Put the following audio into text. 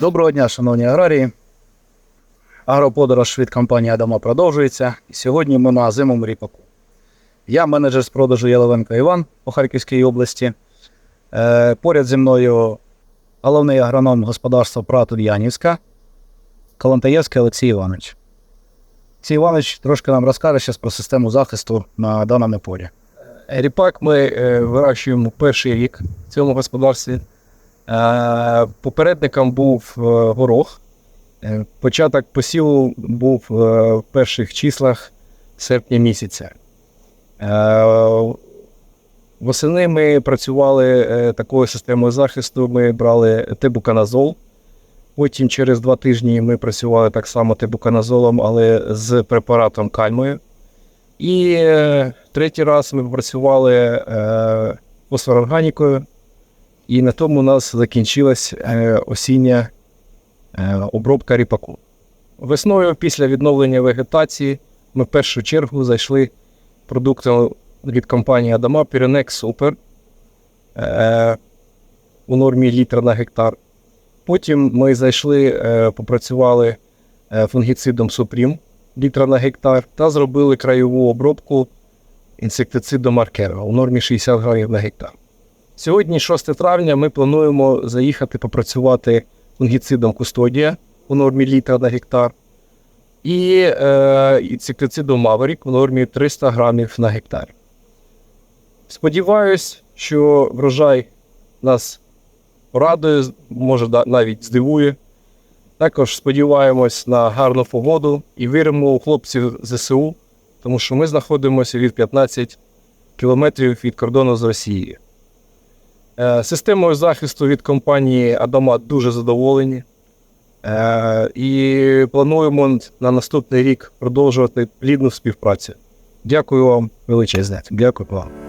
Доброго дня, шановні аграрії. Агроподорож від компанії Адама продовжується. І сьогодні ми на зимому ріпаку. Я менеджер з продажу Єловенко Іван по Харківській області. Е, поряд зі мною головний агроном господарства Прату Янівська Калантаєвський Олексій Іванович. Олексій Іванович трошки нам розкаже зараз про систему захисту на даному полі. Ріпак ми е, вирощуємо перший рік в цьому господарстві. Е, попередником був е, горох. Е, початок посіву був е, в перших числах серпня місяця. Е, восени ми працювали е, такою системою захисту. Ми брали тибуканазол. Потім через два тижні ми працювали так само тибуканазолом, але з препаратом кальмою. І е, третій раз ми працювали е, фосфорорганікою, і на тому у нас закінчилась е, осіння е, обробка ріпаку. Весною, після відновлення вегетації, ми в першу чергу зайшли продуктом від компанії Адама Pyrenex е, у нормі літра на гектар. Потім ми зайшли, е, попрацювали фунгіцидом Supreme літра на гектар та зробили краєву обробку інсектицидом Аркера у нормі 60 грамів на гектар. Сьогодні, 6 травня, ми плануємо заїхати попрацювати фунгіцидом Кустодія у нормі літра на гектар і е, інсектицидом Maverick у нормі 300 грамів на гектар. Сподіваюсь, що врожай нас порадує, може навіть здивує. Також сподіваємось на гарну погоду і віримо у хлопців ЗСУ, тому що ми знаходимося від 15 кілометрів від кордону з Росією. Е, Системою захисту від компанії Адама дуже задоволені. Е, І плануємо на наступний рік продовжувати плідну співпрацю. Дякую вам величезне. Дякую вам.